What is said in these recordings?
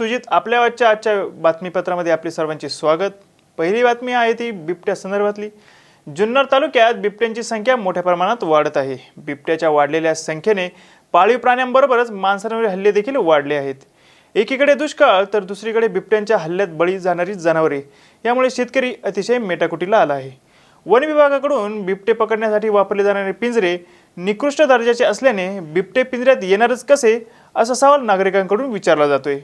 सुजित आपल्या आजच्या आजच्या बातमीपत्रामध्ये आपले सर्वांचे स्वागत. पहिली बातमी आहे ती बिबट्या संदर्भातली. जुन्नर तालुक्यात बिबट्यांची संख्या मोठ्या प्रमाणात वाढत आहे. बिबट्याच्या वाढलेल्या संख्येने पाळीव प्राण्यांबरोबरच माणसांवर हल्ले देखील वाढले आहेत. एकीकडे दुष्काळ तर दुसरीकडे बिबट्यांच्या हल्ल्यात बळी जाणारी जनावरे. यामुळे शेतकरी अतिशय मेटाकुटीला आला आहे. वन विभागाकडून बिबटे पकडण्यासाठी वापरले जाणारे पिंजरे निकृष्ट दर्जाचे असल्याने बिबटे पिंजऱ्यात येणारच कसे असा सवाल नागरिकांकडून विचारला जातोय.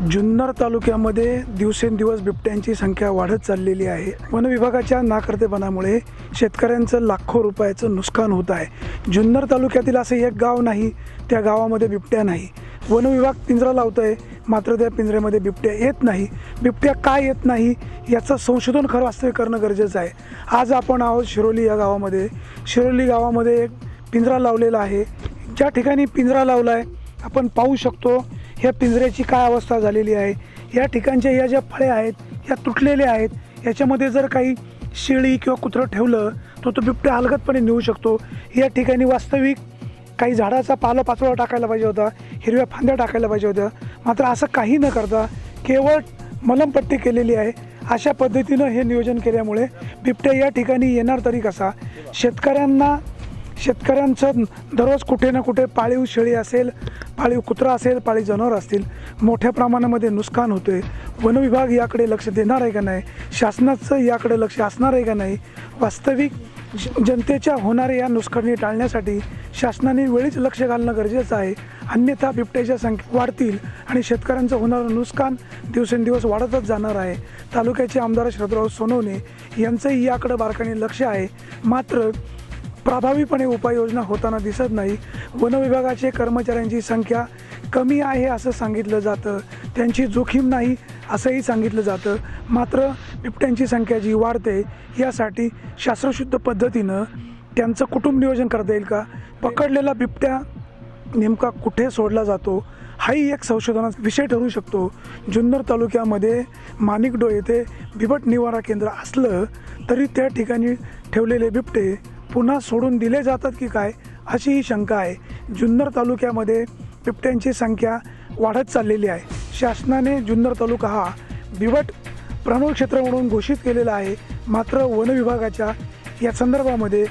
जुन्नर तालुक्यामध्ये दिवसेंदिवस बिबट्यांची संख्या वाढत चाललेली आहे. वन विभागाच्या नाकर्तेपणामुळे शेतकऱ्यांचं लाखो रुपयाचं नुकसान होत आहे. जुन्नर तालुक्यातील असं एक गाव नाही त्या गावामध्ये बिबट्या नाही. वन विभाग पिंजरा लावत आहे मात्र त्या पिंजऱ्यामध्ये बिबट्या येत नाही. बिबट्या काय येत नाही याचं संशोधन खरं वास्तविक करणं गरजेचं आहे. आज आपण आहोत शिरोली या गावामध्ये. शिरोली गावामध्ये एक पिंजरा लावलेला आहे. ज्या ठिकाणी पिंजरा लावला आहे आपण पाहू शकतो ह्या पिंजऱ्याची काय अवस्था झालेली आहे? या ठिकाणच्या या ज्या फळे आहेत या तुटलेल्या आहेत याच्यामध्ये जर काही शेळी किंवा कुत्रं ठेवलं तर तो बिबट्या हलगतपणे नेऊ शकतो. या ठिकाणी वास्तविक काही झाडाचा पाला पाचोळा टाकायला पाहिजे होता हिरव्या फांद्या टाकायला पाहिजे होत्या. मात्र असं काही न करता केवळ मलमपट्टी केलेली आहे. अशा पद्धतीनं हे नियोजन केल्यामुळे बिबट्या या ठिकाणी येणार तरी कसा? शेतकऱ्यांना शेतकऱ्यांचं दररोज कुठे ना कुठे पाळीव शेळी असेल पाळीव कुत्रा असेल पाळीव जनावर असतील मोठ्या प्रमाणामध्ये नुकसान होते आहे वनविभाग याकडे लक्ष देणार आहे का नाही? शासनाचं याकडे लक्ष असणार आहे का नाही? वास्तविक ज- जनतेच्या होणाऱ्या या नुकसानी टाळण्यासाठी शासनाने वेळीच लक्ष घालणं गरजेचं आहे. अन्यथा बिबट्याच्या संख्या वाढतील आणि शेतकऱ्यांचं होणारं नुकसान दिवसेंदिवस वाढतच जाणार आहे. तालुक्याचे आमदार शरदराव सोनवणे यांचंही याकडे बारकाने लक्ष आहे. मात्र प्रभावीपणे उपाययोजना होताना दिसत नाही. वनविभागाचे कर्मचाऱ्यांची संख्या कमी आहे असं सांगितलं जातं. त्यांची जोखीम नाही असंही सांगितलं जातं. मात्र बिबट्यांची संख्या जी वाढते यासाठी शास्त्रशुद्ध पद्धतीनं त्यांचं कुटुंब नियोजन करता येईल का? पकडलेला बिबट्या नेमका कुठे सोडला जातो? हाही एक संशोधनाचा विषय ठरू शकतो. जुन्नर तालुक्यामध्ये माणिकडो येथे बिबट निवारा केंद्र असलं तरी त्या ठिकाणी ठेवलेले बिबटे पुन्हा सोडून दिले जातात की काय अशी ही शंका आहे. जुन्नर तालुक्यामध्ये बिबट्यांची संख्या वाढत चाललेली आहे. शासनाने जुन्नर तालुका हा बिबट प्रणव क्षेत्र म्हणून घोषित केलेला आहे. मात्र वन विभागाच्या या संदर्भामध्ये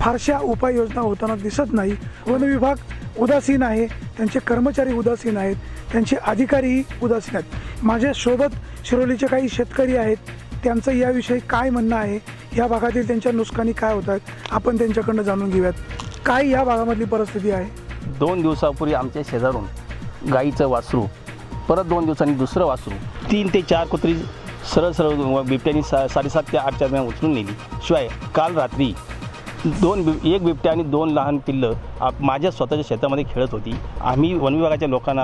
फारशा उपाययोजना होताना दिसत नाही. वन विभाग उदासीन आहे. त्यांचे कर्मचारी उदासीन आहेत. त्यांचे अधिकारीही उदासीन आहेत. माझ्यासोबत शिरोलीचे काही शेतकरी आहेत. त्यांचं याविषयी काय म्हणणं आहे? या भागातील त्यांच्या नुकसानी काय होत आहेत आपण त्यांच्याकडनं जाणून घेऊयात. काय या भागामधली परिस्थिती आहे? दोन दिवसापूर्वी आमच्या शेजारून गाईचं वासरू परत दोन दिवसांनी दुसरं वासरू तीन ते चार कुत्री सरळ सरळ बिबट्यानी सा साडेसात ते आठच्या दरम्यान उचलून नेली. शिवाय काल रात्री दोन बिब एक बिबट्या आणि दोन लहान पिल्लं आप माझ्या स्वतःच्या शेतामध्ये खेळत होती. आम्ही वन विभागाच्या लोकांना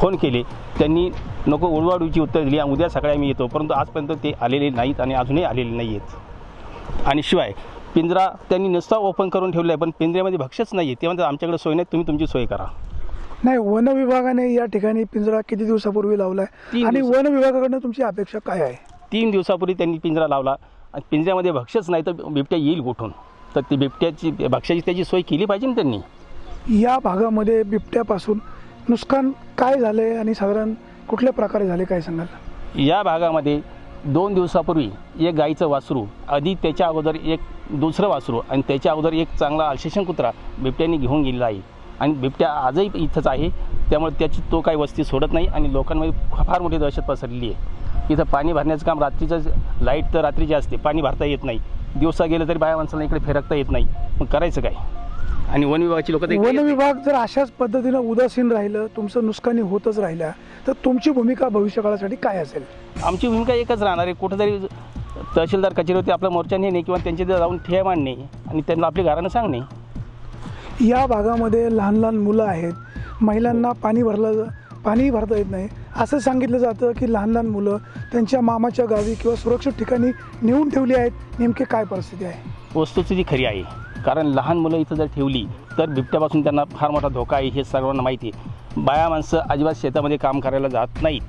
फोन केले त्यांनी नको उडवाडूची उत्तर दिली आणि उद्या सकाळी आम्ही येतो. परंतु आजपर्यंत ते आलेले नाहीत आणि अजूनही आलेले नाही आहेत आणि शिवाय पिंजरा त्यांनी नुसता ओपन करून ठेवला आहे पण पिंजऱ्यामध्ये भक्ष्यच नाही आहे ते म्हणतात आमच्याकडे सोय नाही तुम्ही तुमची सोय करा. नाही वन विभागाने या ठिकाणी पिंजरा किती दिवसापूर्वी लावलाय? तीन आणि. वन विभागाकडनं तुमची अपेक्षा काय आहे? तीन दिवसापूर्वी त्यांनी पिंजरा लावला. आणि पिंजऱ्यामध्ये भक्ष्यच नाही तर बिबट्या येईल कुठून? तर ती बिबट्याची भक्ष्याची त्याची सोय केली पाहिजे ना त्यांनी? या भागामध्ये बिबट्यापासून नुकसान काय झाले आणि साधारण कुठल्या प्रकारे झाले काय सांगाल? या भागामध्ये दोन दिवसापूर्वी एक गाईचं वासरू आधी त्याच्या अगोदर एक दुसरं वासरू आणि त्याच्या अगोदर एक चांगला अल्शेशन कुत्रा बिबट्याने घेऊन गेलेला आहे. आणि बिबट्या आजही इथंच आहे त्यामुळे त्याची तो काही वस्ती सोडत नाही आणि लोकांमध्ये फार मोठी दहशत पसरलेली आहे. इथं पाणी भरण्याचं काम रात्रीचं लाइट तर रात्रीची असते पाणी भरता येत नाही. दिवसा गेलं तरी बाया माणसाला इकडे फिरकता येत नाही. मग करायचं काय? आणि वन विभागाची लोक वन विभाग जर अशाच पद्धतीनं उदासीन राहिलं तुमचं नुकसानी होतच राहिल्या तर तुमची भूमिका भविष्यकाळासाठी काय असेल? आमची भूमिका एकच राहणार आहे. कुठंतरी तहसीलदार कचेरीवरती आपला मोर्चा नेणे किंवा त्यांच्या इथे जाऊन ठे मांडणे आणि त्यांना आपली घरानं सांगणे. या भागामध्ये लहान लहान मुलं आहेत. महिलांना पाणी भरलं पाणी भरता येत नाही. असं सांगितलं जातं की लहान लहान मुलं त्यांच्या मामाच्या गावी किंवा सुरक्षित ठिकाणी नेऊन ठेवली आहेत. नेमके काय परिस्थिती आहे? वस्तुस्थिती खरी आहे. कारण लहान मुलं इथं जर ठेवली तर बिबट्यापासून त्यांना फार मोठा धोका आहे हे सर्वांना माहिती आहे. बाया माणसं अजिबात शेतामध्ये काम करायला जात नाहीत.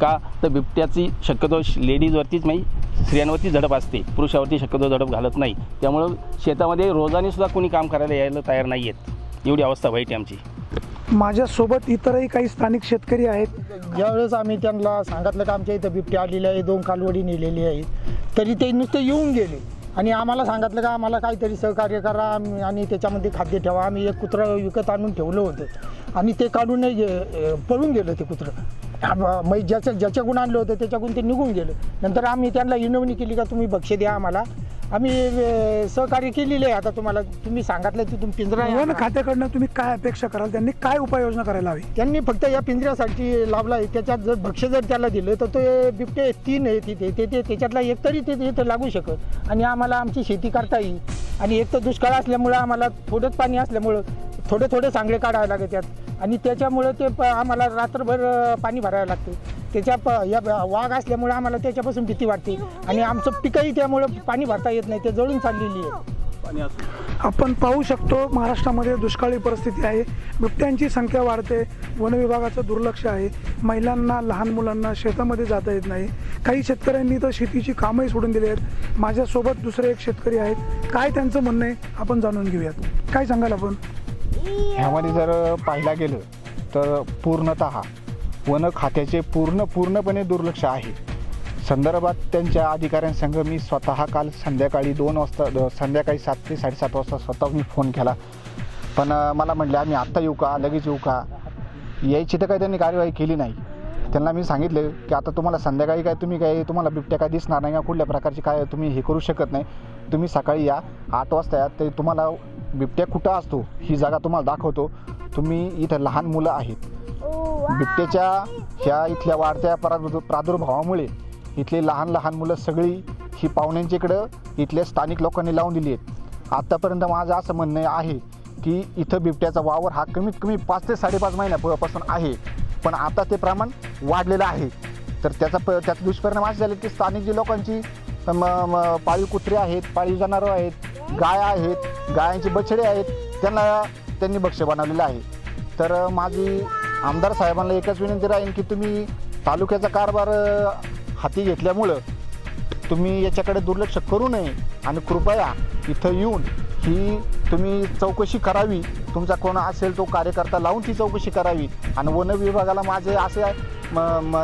का? तर बिबट्याची शक्यतो लेडीजवरतीच म्हणजे स्त्रियांवरती झडप असते. पुरुषावरती शक्यतो झडप घालत नाही. त्यामुळं शेतामध्ये रोजाने सुद्धा कोणी काम करायला यायला तयार नाही आहेत. एवढी अवस्था वाईट आहे आमची. माझ्यासोबत इतरही काही स्थानिक शेतकरी आहेत. ज्यावेळेस आम्ही त्यांना सांगितलं की आमच्या इथं बिबटे आलेले आहे दोन कालवडी नेलेली आहे तरी ते नुसते येऊन गेले. आणि आम्हाला सांगितलं का आम्हाला काहीतरी सहकार्य करा आणि त्याच्यामध्ये खाद्य ठेवा. आम्ही एक कुत्रं विकत आणून ठेवलं होतं. आणि ते काढून नाही गे- पळून गेलं ते कुत्रं. मग ज्याचं ज्याच्याकडून आणलं होतं त्याच्याकडून ते निघून गेलं. नंतर आम्ही त्यांना विनवणी केली का तुम्ही बक्षे द्या आम्हाला. आम्ही अं, सहकार्य केलेले आहे. आता तुम्हाला तुम्ही सांगितलं तिथून पिंजरा आहे वन. खात्याकडनं तुम्ही काय अपेक्षा कराल? त्यांनी काय उपाययोजना करायला हवी? त्यांनी फक्त या पिंजऱ्यासाठी लावला आहे. त्याच्यात जर भक्ष जर त्याला दिलं तर ते बिबटे तीन आहे तिथे. ते ते त्याच्यातला एक तरी ते इथं लागू शकत. आणि आम्हाला आमची शेती करता येईल. आणि एक तर दुष्काळ असल्यामुळं आम्हाला थोडंच पाणी असल्यामुळं थोडे थोडे सांगळे काढावे लागतात आणि त्याच्यामुळं ते प आम्हाला रात्रभर पाणी भरावं लागते. त्याच्या प या वाघ असल्यामुळं आम्हाला त्याच्यापासून भीती वाटते. आणि आमचं पिकंही त्यामुळं पाणी भरता येत नाही. ते जळून चाललेली आहे. आपण पाहू शकतो महाराष्ट्रामध्ये दुष्काळी परिस्थिती आहे. बिबट्यांची संख्या वाढते. वन विभागाचं दुर्लक्ष आहे. महिलांना लहान मुलांना शेतामध्ये जाता येत नाही. काही शेतकऱ्यांनी तर शेतीची कामही सोडून दिली आहेत. माझ्यासोबत दुसरे एक शेतकरी आहेत. काय त्यांचं म्हणणं आहे आपण जाणून घेऊयात. काय सांगाल आपण? ह्यामध्ये जर पाहायला गेलं तर पूर्णत वन खात्याचे पूर्ण पूर्णपणे दुर्लक्ष आहे. संदर्भात त्यांच्या अधिकाऱ्यांसंग मी स्वतः काल संध्याकाळी दोन वाजता द- संध्याकाळी सात ते साडेसात वाजता स्वतः मी फोन केला. पण मला म्हटलं आम्ही आत्ता येऊ का? लगेच येऊ का? यायची तर काही त्यांनी कार्यवाही केली नाही. त्यांना मी सांगितले की आता तुम्हाला संध्याकाळी काय तुम्ही काय तुम्हाला बिबट्या काय दिसणार नाही का? कुठल्या प्रकारची काय तुम्ही हे करू शकत नाही. तुम्ही सकाळी या आठ वाजता या ते तुम्हाला बिबट्या कुठं असतो ही जागा तुम्हाला दाखवतो. तुम्ही इथं लहान मुलं आहेत. बिबट्याच्या ह्या इथल्या वाढत्या प्रादुर् प्रादुर्भावामुळे इथली लहान लहान मुलं सगळी ही पाहुण्यांच्या इकडं इथल्या स्थानिक लोकांनी लावून दिली आहेत. आत्तापर्यंत माझं असं म्हणणं आहे की इथं बिबट्याचा वावर हा कमीत कमी पाच ते साडेपाच महिन्यापासून आहे. पण आता ते प्रमाण वाढलेलं आहे. तर त्याचा प त्याचे दुष्परिणाम असे झाले की स्थानिक जी लोकांची म म- पाळीव कुत्रे आहेत पाळीव जनावरं आहेत गाय आहेत गायांचे बछडे आहेत त्यांना त्यांनी भक्ष्य बनवलेलं आहे. तर अ, माझी आमदार साहेबांना एकच विनंती राहील की तुम्ही तालुक्याचा कारभार अ, हाती घेतल्यामुळं तुम्ही याच्याकडे दुर्लक्ष करू नये आणि कृपया इथं येऊन ही तुम्ही चौकशी करावी. तुमचा कोण असेल तो कार्यकर्ता लावून ती चौकशी करावी. आणि वन विभागाला माझे असे म, म,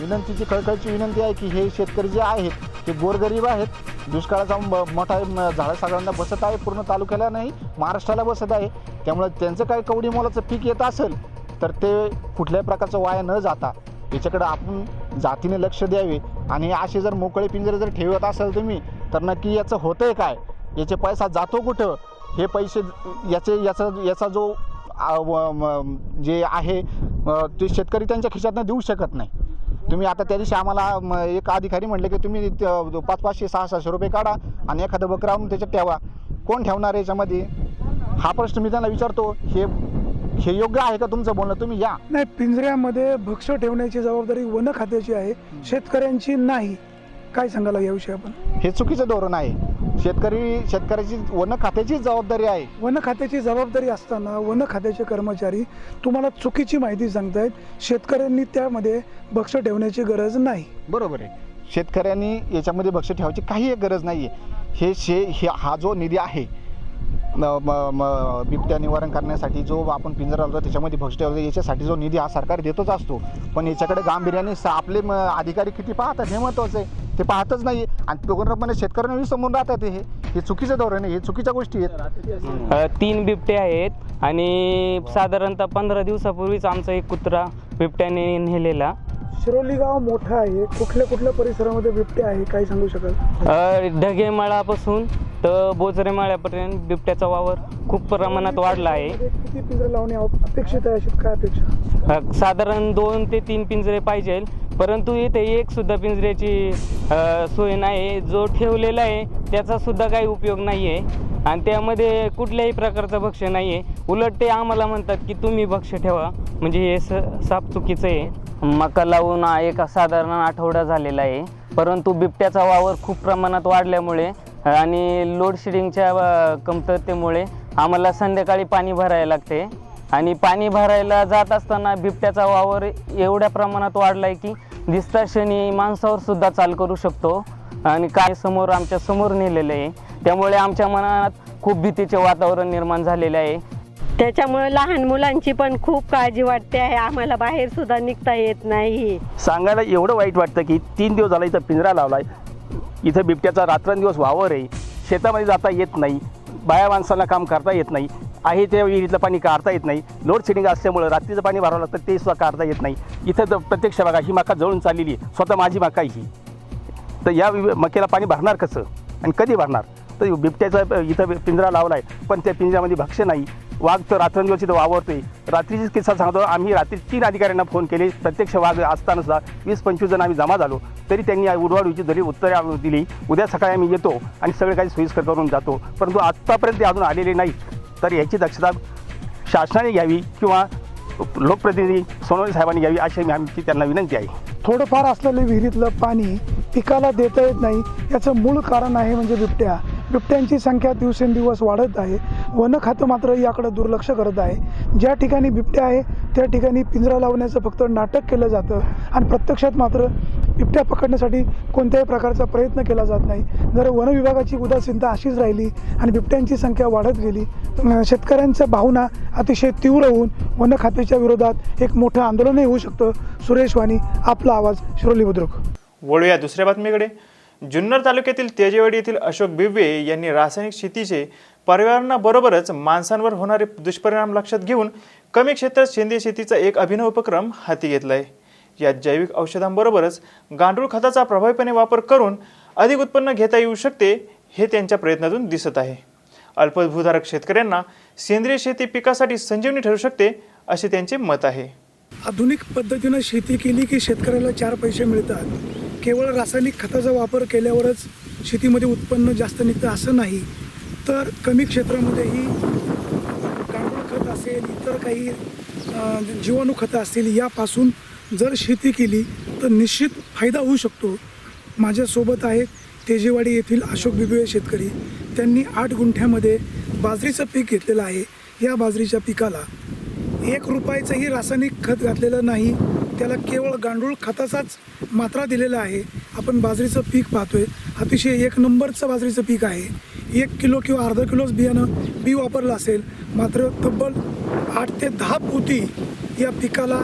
विनंतीची कळकळीची विनंती आहे की हे शेतकरी जे आहेत ते गोरगरीब आहेत. दुष्काळाचा म- मोठा झाडं सगळ्यांना बसत आहे. पूर्ण तालुक्याला नाही महाराष्ट्राला बसत आहे. त्यामुळे त्यांचं काही कवडी मोलाचं पीक येत असेल तर ते कुठल्याही प्रकारचं वाया न जाता याच्याकडे आपण जातीने लक्ष द्यावे. आणि असे जर मोकळे पिंजरे जर ठेवत असाल तुम्ही तर नक्की याचं होतं आहे काय? याचे पैसा जातो कुठं? हे पैसे याचे याचा याचा जो जे आहे ते शेतकरी त्यांच्या खिशातनं देऊ शकत नाही. तुम्ही आता त्या दिवशी आम्हाला म, एक अधिकारी म्हणले की तुम्ही त- पाच पाचशे सहा सहाशे रुपये काढा आणि एखादं बकरा आणून त्याच्यात ठेवा. कोण ठेवणार आहे याच्यामध्ये? हा प्रश्न मी त्यांना विचारतो. हे हे योग्य आहे का तुमचं बोलणं? तुम्ही या. नाही पिंजऱ्यामध्ये भक्ष ठेवण्याची जबाबदारी वन खात्याची आहे शेतकऱ्यांची नाही. काय सांगायला याविषयी आपण? हे चुकीचं धोरण आहे. शेतकरी शेतकऱ्याची वन खात्याची जबाबदारी आहे. वन खात्याची जबाबदारी असताना वन खात्याचे कर्मचारी तुम्हाला चुकीची माहिती सांगतायत. शेतकऱ्यांनी त्यामध्ये भक्ष ठेवण्याची गरज नाही. बरोबर आहे. शेतकऱ्यांनी याच्यामध्ये भक्ष ठेवायची काही एक गरज नाही आहे हे शे हे हा जो निधी आहे बिबट्या निवारण करण्यासाठी जो आपण पिंजरा लावतो त्याच्यामध्ये भक्ष ठेवतो याच्यासाठी जो निधी हा सरकार देतोच असतो. पण याच्याकडे गांभीर्याने आपले म- अधिकारी किती पाहतात हे महत्त्वाचं आहे. ते पाहतच नाही आणि पूर्णपणे शेतकऱ्यांना समोर राहतात हे. हे चुकीचं धोरण आहे. हे चुकीच्या गोष्टी आहेत. तीन बिबटे आहेत. आणि साधारणतः पंधरा दिवसापूर्वीच आमचा एक कुत्रा बिबट्याने नेलेला. शिरोली गाव मोठं आहे. कुठल्या कुठल्या परिसरामध्ये बिबटे आहे? काही सांगू शकाल? ढगेमाळापासून तर बोचरेमाळ्यापर्यंत बिबट्याचा वावर खूप प्रमाणात वाढला आहे. किती पिंजरे लावणे अप- अपेक्षित आहे अशी काय अपेक्षा? अ, साधारण दोन ते तीन पिंजरे पाहिजे. परंतु इथे एक सुद्धा पिंजऱ्याची अ, सोय नाही. जो ठेवलेला आहे त्याचा सुद्धा काही उपयोग नाही आहे आणि त्यामध्ये कुठल्याही प्रकारचं भक्ष्य नाही आहे उलट ते आम्हाला म्हणतात की तुम्ही भक्ष्य ठेवा. म्हणजे हे स साप चुकीचं आहे. मका लावून हा एक साधारण आठवडा झालेला आहे. परंतु बिबट्याचा वावर खूप प्रमाणात वाढल्यामुळे आणि लोडशेडिंगच्या कमतरतेमुळे आम्हाला संध्याकाळी पाणी भरायला लागते. आणि पाणी भरायला जात असताना बिबट्याचा वावर एवढ्या प्रमाणात वाढला आहे की दिसता क्षणी माणसावर सुद्धा चाल करू शकतो. आणि काय समोर आमच्यासमोर नेलेलं आहे. त्यामुळे आमच्या मनात खूप भीतीचे वातावरण निर्माण झालेले आहे. त्याच्यामुळे लहान मुलांची पण खूप काळजी वाटते आहे. आम्हाला बाहेर सुद्धा निघता येत नाही. सांगायला एवढं वाईट वाटतं की तीन दिवस झाला इथं पिंजरा लावला आहे इथं बिबट्याचा रात्रंदिवस वावर आहे. शेतामध्ये जाता येत नाही. बाया माणसांना काम करता येत नाही. आहे त्या विहिरीतलं पाणी काढता येत नाही. लोड शेडिंग असल्यामुळं रात्रीचं पाणी भरावं लागतं ते सुद्धा काढता येत नाही. इथं तर प्रत्यक्ष बघा ही मका जळून चाललेली आहे. स्वतः माझी मका आहे ही. तर या मकेला पाणी भरणार कसं? आणि कधी भरणार? तर बिबट्याचा इथं पिंजरा लावला आहे पण त्या पिंजऱ्यामध्ये भक्ष्य नाही. वाघ तर रात्रंदिवस इथं वावरतोय. रात्रीचीच किस्सा सांगतो. आम्ही रात्री तीन अधिकाऱ्यांना फोन केले. प्रत्यक्ष वाघ असताना सुद्धा वीस पंचवीस जण आम्ही जमा झालो. तरी त्यांनी उडवाडूची जरी उत्तरे दिली. उद्या सकाळी आम्ही येतो आणि सगळे काही सोयीस्कर करून जातो. परंतु आत्तापर्यंत ते अजून आलेले नाहीत. तर याची दक्षता शासनाने घ्यावी किंवा लोकप्रतिनिधी सोनवणे साहेबांनी घ्यावी अशी आमची त्यांना विनंती आहे. थोडंफार असलेलं विहिरीतलं पाणी पिकाला देता येत नाही. याचं मूळ कारण आहे म्हणजे बिबट्या. बिबट्यांची संख्या दिवसेंदिवस वाढत आहे. वन खातं मात्र याकडे दुर्लक्ष करत आहे. ज्या ठिकाणी बिबट्या आहे त्या ठिकाणी पिंजरा लावण्याचं फक्त नाटक केलं जातं. आणि प्रत्यक्षात मात्र बिबट्या पकडण्यासाठी कोणत्याही प्रकारचा प्रयत्न केला जात नाही. जर वन विभागाची उदासीनता अशीच राहिली आणि बिबट्यांची संख्या वाढत गेली शेतकऱ्यांचा शेतकऱ्यांच्या भावना अतिशय तीव्र होऊन वन खात्याच्या विरोधात एक मोठं आंदोलनही होऊ शकतं. सुरेश वाणी आपला आवाज शिरोली बुद्रुक. वळूया दुसऱ्या बातमीकडे. जुन्नर तालुक्यातील तेजेवाडी येथील अशोक बिबवे यांनी रासायनिक शेतीचे पर्यावरणाबरोबरच माणसांवर होणारे दुष्परिणाम लक्षात घेऊन कमी क्षेत्रात सेंद्रिय शेतीचा एक अभिनव उपक्रम हाती घेतला आहे यात जैविक औषधांबरोबरच गांडूळ खताचा प्रभावीपणे वापर करून अधिक उत्पन्न घेता येऊ शकते हे त्यांच्या प्रयत्नातून दिसत आहे. अल्पभूधारक शेतकऱ्यांना सेंद्रिय शेती पिकासाठी संजीवनी ठरू शकते असे त्यांचे मत आहे. आधुनिक पद्धतीनं शेती केली की शेतकऱ्याला चार पैसे मिळतात. केवळ रासायनिक खताचा वापर केल्यावरच शेतीमध्ये उत्पन्न जास्त निघतं असं नाही. तर कमी क्षेत्रामध्येही गांडूळ खत असेल इतर काही जीवाणू खतं असतील यापासून जर शेती केली तर निश्चित फायदा होऊ शकतो. माझ्यासोबत आहेत तेजेवाडी येथील अशोक बिबे शेतकरी. त्यांनी आठ गुंठ्यामध्ये बाजरीचं पीक घेतलेलं आहे. या बाजरीच्या पिकाला एक रुपयाचंही रासायनिक खत घातलेलं नाही. त्याला केवळ गांडूळ खताचाच मात्रा दिलेला आहे. आपण बाजरीचं पीक पाहतोय. अतिशय एक नंबरचं बाजरीचं पीक आहे. एक किलो किंवा अर्धा किलोच बियाणं बी वापरलं असेल मात्र तब्बल आठ ते दहा पोती या पिकाला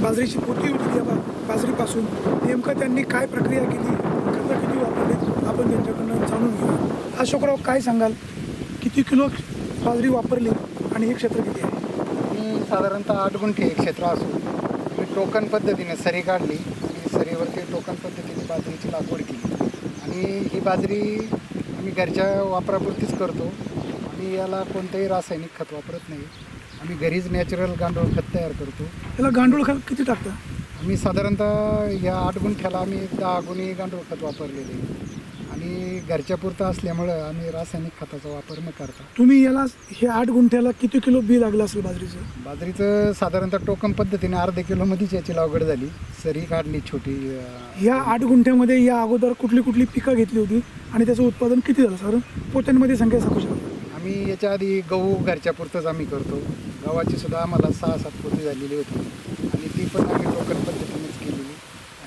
बाजरीची पोती होती. या बा बाजरीपासून नेमकं त्यांनी काय प्रक्रिया केली खतं किती वापरली आपण त्यांच्याकडनं जाणून घेऊ अशोकराव काय सांगाल? किती किलो बाजरी वापरली आणि हे क्षेत्र किती आहे? मी साधारणतः आठ गुंठे क्षेत्र असून टोकन पद्धतीने सरी काढली. आणि सरीवरती टोकन पद्धतीने बाजरीची लागवड केली. आणि ही बाजरी आम्ही घरच्या वापरापुरतीच करतो. आणि याला कोणतंही रासायनिक खत वापरत नाही. आम्ही घरीच नॅचरल गांडूळ खत तयार करतो. त्याला गांडूळ खत किती टाकता? आम्ही साधारणतः या आठ गुंठ्याला आम्ही दहा गुणी गांडूळ खत वापरलेले आहे. आणि घरच्या पुरतं असल्यामुळं आम्ही रासायनिक खताचा वापर न करता. तुम्ही याला हे आठ गुंठ्याला किती किलो बी लागलं असेल बाजरीचं? बाजरीचं साधारणतः टोकन पद्धतीने अर्धा किलोमध्येच याची लागवड झाली. सरी काढली छोटी अं, या आठ गुंठ्यामध्ये या अगोदर कुठली कुठली पिकं घेतली होती? आणि त्याचं उत्पादन किती झालं सर? पोत्यांमध्ये संख्या सांगू शकता आम्ही याच्या आधी गहू घरच्या पुरतंच आम्ही करतो. गव्हाची सुद्धा आम्हाला सहा सात पोती झालेली होती. आणि ती पण आम्ही टोकन पद्धतीनेच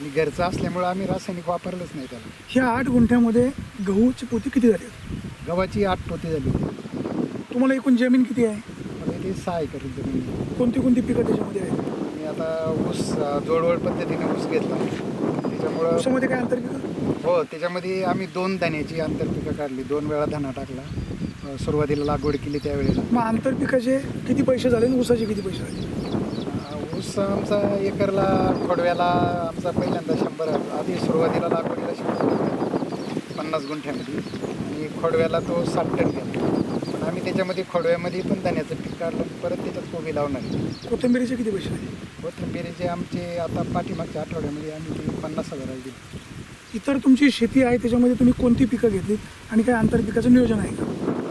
आणि घरचं असल्यामुळं आम्ही रासायनिक वापरलंच नाही त्याला. ह्या आठ गुंठ्यामध्ये गहूची पोती किती झाली? गव्हाची आठ पोती झाली. होती तुम्हाला एकूण जमीन किती आहे? ती सहा एकर जमीन आहे. कोणती कोणती पिकं त्याच्यामध्ये आहेत? मी आता ऊस अं, जोडवड पद्धतीने ऊस घेतला. त्याच्यामुळं ऊसामध्ये काय आंतरपिकं हो त्याच्यामध्ये आम्ही दोन धान्याची आंतरपिकं काढली. दोन वेळा धना टाकला. अं, सुरुवातीला लागवड केली त्यावेळेला. मग आंतरपिकाचे किती पैसे झाले आणि ऊसाचे किती पैसे झाले? आमचा एकरला खोडव्याला आमचा पहिल्यांदा शंभर आधी सुरुवातीला लागवडीला शंभर पन्नास गुंठ्यामध्ये. आणि खोडव्याला तो साठ टन गेला पण आम्ही त्याच्यामध्ये खोडव्यामध्ये पण धान्याचं पीक काढलं परत त्याच्यात कोबी लावणार. कोथिंबिरीचे किती पैसे कोथिंबिरीचे आमचे आता पाठीमागच्या आठवड्यामध्ये आम्ही ते पन्नास हजार दिली. इतर तुमची शेती आहे त्याच्यामध्ये तुम्ही कोणती पिकं घेतलीत आणि काय आंतरपिकाचं नियोजन आहे का?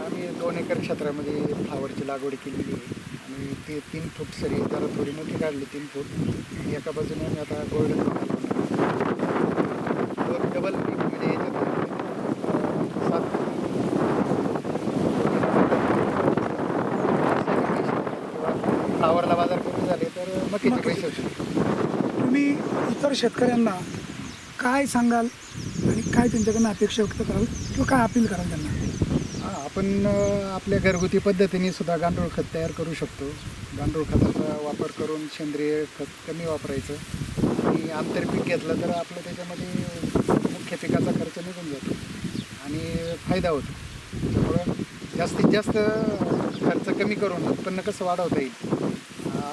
आम्ही दोन एकर क्षेत्रामध्ये फ्लावरची लागवड केलेली आहे. ते तीन फूट सरी त्याला थोडी मोठी काढली तीन फूट. एका बाजूने मी आता गोल्डन डबल म्हणजे सात फ्लावरला बाजार कमी झाले तर मकीचे पैसे तुम्ही इतर शेतकऱ्यांना काय सांगाल आणि काय त्यांच्याकडनं अपेक्षा व्यक्त कराल किंवा काय अपील कराल त्यांना? हां आपण आपल्या घरगुती पद्धतीने सुद्धा गांडूळ खत तयार करू शकतो. गांडूळ खताचा वापर करून सेंद्रिय खत कमी वापरायचं. आणि आंतरपीक घेतलं तर आपलं त्याच्यामध्ये मुख्य पिकाचा खर्च निघून जातो आणि फायदा होतो. त्यामुळं जास्तीत जास्त खर्च कमी करून उत्पन्न कसं वाढवता येईल?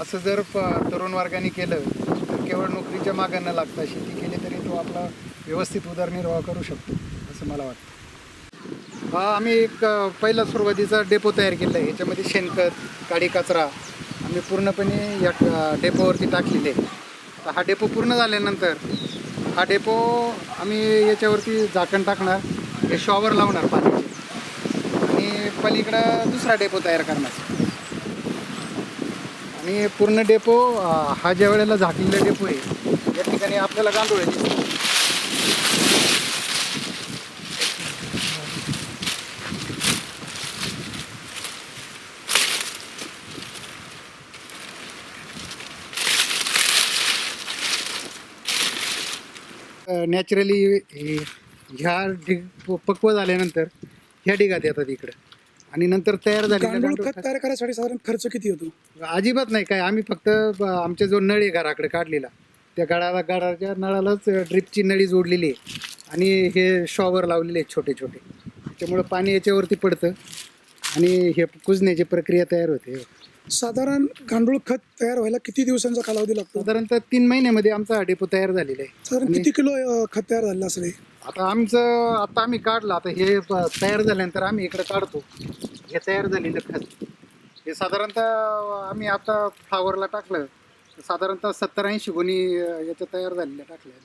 असं जर प तरुण वर्गाने केलं तर केवळ नोकरीच्या मागं न लागता शेती केली तरी तो आपला व्यवस्थित उदरनिर्वाह करू शकतो असं मला वाटतं. आम्ही एक पहिला सुरुवातीचा डेपो तयार केला आहे. याच्यामध्ये शेणखत काडी कचरा आम्ही पूर्णपणे या डेपोवरती टाकलेले आहे. तर हा डेपो पूर्ण झाल्यानंतर हा डेपो आम्ही याच्यावरती झाकण टाकणार हे शॉवर लावणार पाण्याचे. आणि पलीकडं दुसरा डेपो तयार करणार. आणि पूर्ण डेपो हा ज्या वेळेला झाकलेला डेपो आहे या ठिकाणी आपल्याला गांडूळ दिसतात नॅचरली ह्या ढिग पक्व झाल्यानंतर ह्या ढिगात येतात इकडं. आणि नंतर तयार गांडूळ खत तयार करायसाठी साधारण खर्च किती होतो? अजिबात नाही. काय आम्ही फक्त ब- आमच्या जो नळ आहे घराकडे काढलेला त्या गडाला गडाच्या नळालाच ड्रिपची नळी जोडलेली आहे. आणि हे शॉवर लावलेले आहेत छोटे छोटे. त्याच्यामुळं पाणी याच्यावरती पडतं आणि हे कुजण्याची प्रक्रिया तयार होते. साधारण गांडूळ खत तयार व्हायला किती दिवसांचा कालावधी लागतो? साधारणतः तीन महिन्यामध्ये आमचा हा डेपो तयार झालेला आहे. साधारण किती किलो अं, खत तयार झालेलं असेल हे? आता आमचं आता आम्ही काढलं. आता हे प- तयार झाल्यानंतर आम्ही इकडे काढतो. हे तयार झालेलं खत. हे साधारणतः आम्ही आता फ्लावरला टाकलं. साधारणतः सत्तर ऐंशी गुणी अं, याच्या तयार झालेल्या टाकल्या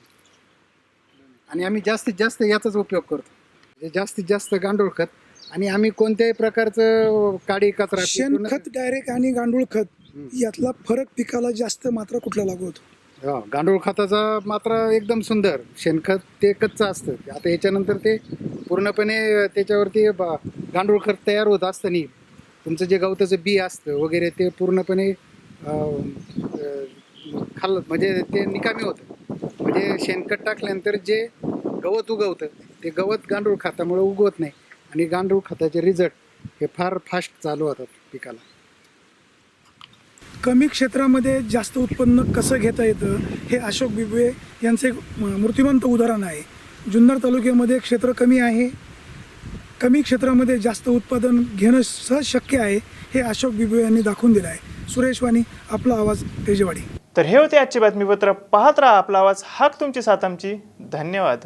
आणि आम्ही जास्तीत जास्त याचाच उपयोग करतो. जास्तीत जास्त गांडूळ खत आणि आम्ही कोणत्याही प्रकारचं काडी कचरा शेणखत डायरेक्ट आणि गांडूळ खत यातला फरक पिकाला जास्त मात्रा कुठला लागू होतो? हा, गांडूळ खताचा मात्र एकदम सुंदर. शेणखत ते कच्चं असतं. आता याच्यानंतर ते पूर्णपणे त्याच्यावरती ब- गांडूळ खत तयार होत असताना तुमचं जे गवताचं बी असतं वगैरे ते पूर्णपणे अं, अं, खाल्लं म्हणजे ते निकामी होतं. म्हणजे शेणखत टाकल्यानंतर जे गवत उगवतं ते गवत गांडूळ खतामुळे उगवत नाही. आणि गांडूळ खताचे रिझल्ट हे फार फास्ट चालू होतात पिकाला. कमी क्षेत्रामध्ये जास्त उत्पन्न कसं घेता येतं हे अशोक बिबवे यांचं एक म- मूर्तिमंत उदाहरण आहे. जुन्नर तालुक्यामध्ये क्षेत्र कमी आहे. कमी क्षेत्रामध्ये जास्त उत्पादन घेणं सहज शक्य आहे हे अशोक बिबवे यांनी दाखवून दिलं आहे. सुरेश वाणी आपला आवाज तेजेवाडी. तर हे होते आजचे बातमीपत्र. पाहत राहा आपला आवाज. हाक तुमची सात आमची. धन्यवाद.